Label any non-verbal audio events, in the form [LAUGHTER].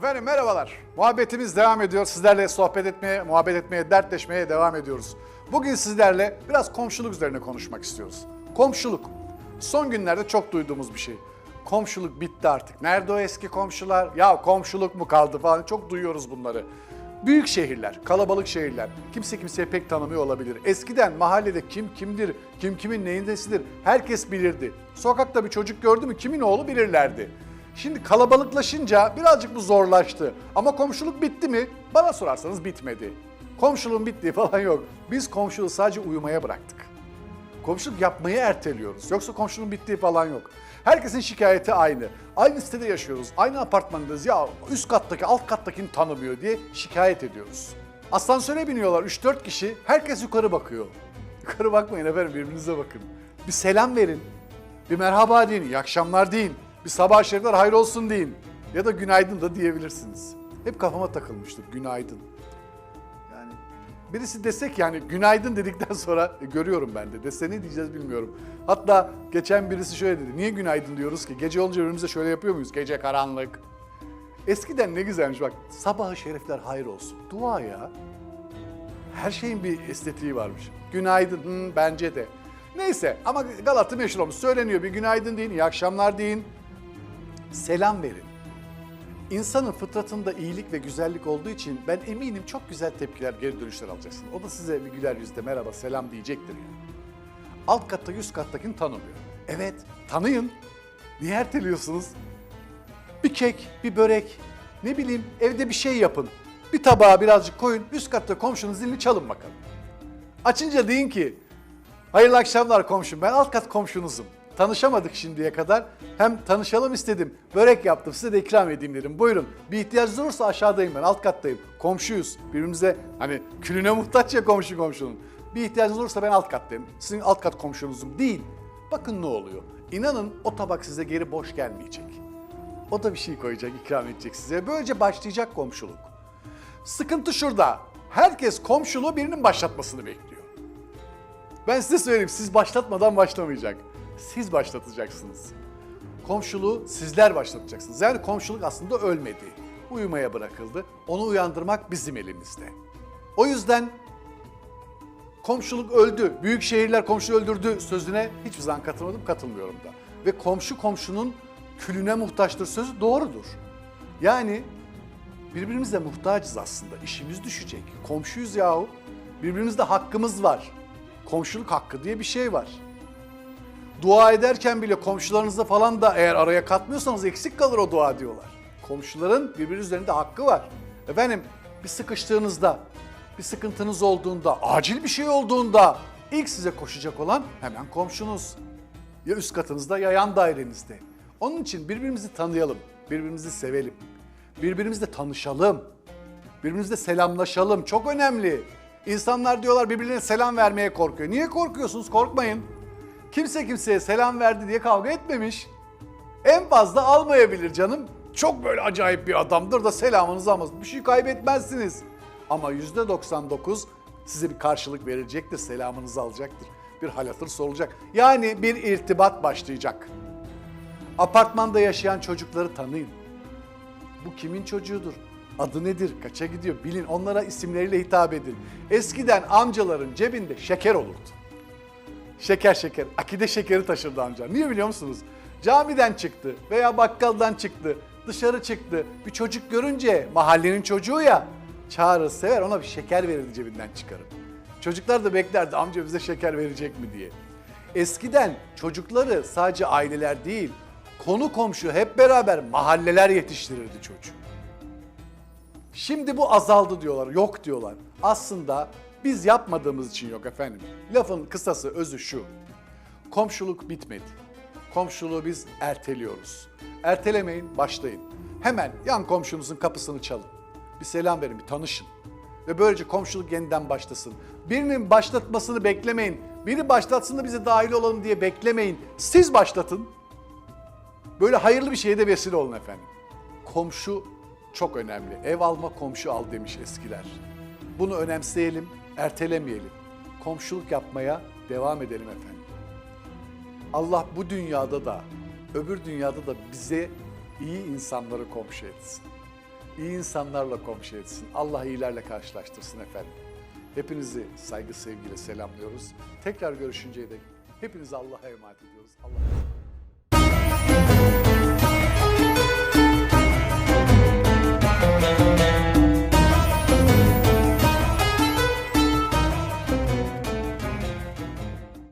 Efendim merhabalar. Muhabbetimiz devam ediyor. Sizlerle sohbet etmeye, muhabbet etmeye, dertleşmeye devam ediyoruz. Bugün sizlerle biraz komşuluk üzerine konuşmak istiyoruz. Komşuluk. Son günlerde çok duyduğumuz bir şey. Komşuluk bitti artık. Nerede o eski komşular? Ya komşuluk mu kaldı falan. Çok duyuyoruz bunları. Büyük şehirler, kalabalık şehirler. Kimse kimseye pek tanımıyor olabilir. Eskiden mahallede kim kimdir, kim kimin neyindesidir herkes bilirdi. Sokakta bir çocuk gördü mü kimin oğlu bilirlerdi. Şimdi kalabalıklaşınca birazcık bu zorlaştı. Ama komşuluk bitti mi? Bana sorarsanız bitmedi. Komşuluğun bittiği falan yok. Biz komşuluğu sadece uyumaya bıraktık. Komşuluk yapmayı erteliyoruz. Yoksa komşunun bittiği falan yok. Herkesin şikayeti aynı. Aynı sitede yaşıyoruz. Aynı apartmandayız. Ya üst kattaki alt kattakini tanımıyor diye şikayet ediyoruz. Asansöre biniyorlar 3-4 kişi. Herkes yukarı bakıyor. [LAUGHS] Yukarı bakmayın efendim birbirinize bakın. Bir selam verin. Bir merhaba deyin. iyi akşamlar deyin. Bir sabah şerifler hayır olsun deyin. Ya da günaydın da diyebilirsiniz. Hep kafama takılmıştır günaydın. Yani birisi desek yani günaydın dedikten [LAUGHS] sonra e, görüyorum ben de. Dese ne diyeceğiz bilmiyorum. Hatta geçen birisi şöyle dedi. Niye günaydın diyoruz ki? Gece olunca birbirimize şöyle yapıyor muyuz? Gece karanlık. Eskiden ne güzelmiş bak. Sabahı şerifler hayır olsun. Dua ya. Her şeyin bir estetiği varmış. Günaydın hı, bence de. Neyse ama Galata meşhur olmuş. Söyleniyor bir günaydın deyin, iyi akşamlar deyin. Selam verin. İnsanın fıtratında iyilik ve güzellik olduğu için ben eminim çok güzel tepkiler, geri dönüşler alacaksın. O da size bir güler yüzle merhaba, selam diyecektir yani. Alt katta, üst kattakini tanımıyor. Evet, tanıyın. Niye erteliyorsunuz? Bir kek, bir börek, ne bileyim evde bir şey yapın. Bir tabağa birazcık koyun, üst katta komşunun zilini çalın bakalım. Açınca deyin ki, hayırlı akşamlar komşum, ben alt kat komşunuzum. Tanışamadık şimdiye kadar. Hem tanışalım istedim, börek yaptım, size de ikram edeyim dedim. Buyurun, bir ihtiyacınız olursa aşağıdayım ben, alt kattayım. Komşuyuz, birbirimize hani külüne muhtaç ya komşu komşunun. Bir ihtiyacınız olursa ben alt kattayım, sizin alt kat komşunuzum değil. Bakın ne oluyor. İnanın o tabak size geri boş gelmeyecek. O da bir şey koyacak, ikram edecek size. Böylece başlayacak komşuluk. Sıkıntı şurada. Herkes komşuluğu birinin başlatmasını bekliyor. Ben size söyleyeyim, siz başlatmadan başlamayacak. Siz başlatacaksınız. Komşuluğu sizler başlatacaksınız. Yani komşuluk aslında ölmedi. Uyumaya bırakıldı. Onu uyandırmak bizim elimizde. O yüzden komşuluk öldü. Büyük şehirler komşu öldürdü sözüne hiçbir zaman katılmadım, katılmıyorum da. Ve komşu komşunun külüne muhtaçtır sözü doğrudur. Yani birbirimize muhtacız aslında. İşimiz düşecek. Komşuyuz yahu. Birbirimizde hakkımız var. Komşuluk hakkı diye bir şey var. Dua ederken bile komşularınızla falan da eğer araya katmıyorsanız eksik kalır o dua diyorlar. Komşuların birbiri üzerinde hakkı var. Efendim bir sıkıştığınızda, bir sıkıntınız olduğunda, acil bir şey olduğunda ilk size koşacak olan hemen komşunuz. Ya üst katınızda ya yan dairenizde. Onun için birbirimizi tanıyalım, birbirimizi sevelim, birbirimizle tanışalım, birbirimizle selamlaşalım. Çok önemli. İnsanlar diyorlar birbirine selam vermeye korkuyor. Niye korkuyorsunuz? Korkmayın. Kimse kimseye selam verdi diye kavga etmemiş. En fazla almayabilir canım. Çok böyle acayip bir adamdır da selamınızı almaz. Bir şey kaybetmezsiniz. Ama yüzde 99 size bir karşılık verilecektir, selamınızı alacaktır. Bir hal hatır sorulacak. Yani bir irtibat başlayacak. Apartmanda yaşayan çocukları tanıyın. Bu kimin çocuğudur? Adı nedir? Kaça gidiyor? Bilin. Onlara isimleriyle hitap edin. Eskiden amcaların cebinde şeker olurdu. Şeker şeker. Akide şekeri taşırdı amca. Niye biliyor musunuz? Camiden çıktı veya bakkaldan çıktı. Dışarı çıktı. Bir çocuk görünce mahallenin çocuğu ya çağırır sever ona bir şeker verirdi cebinden çıkarıp. Çocuklar da beklerdi amca bize şeker verecek mi diye. Eskiden çocukları sadece aileler değil konu komşu hep beraber mahalleler yetiştirirdi çocuğu. Şimdi bu azaldı diyorlar, yok diyorlar. Aslında biz yapmadığımız için yok efendim. Lafın kısası, özü şu. Komşuluk bitmedi. Komşuluğu biz erteliyoruz. Ertelemeyin, başlayın. Hemen yan komşunuzun kapısını çalın. Bir selam verin, bir tanışın. Ve böylece komşuluk yeniden başlasın. Birinin başlatmasını beklemeyin. Biri başlatsın da bize dahil olalım diye beklemeyin. Siz başlatın. Böyle hayırlı bir şeye de vesile olun efendim. Komşu çok önemli. Ev alma komşu al demiş eskiler. Bunu önemseyelim, ertelemeyelim. Komşuluk yapmaya devam edelim efendim. Allah bu dünyada da, öbür dünyada da bize iyi insanları komşu etsin. iyi insanlarla komşu etsin. Allah iyilerle karşılaştırsın efendim. Hepinizi saygı sevgiyle selamlıyoruz. Tekrar görüşünceye dek hepinizi Allah'a emanet ediyoruz. Allah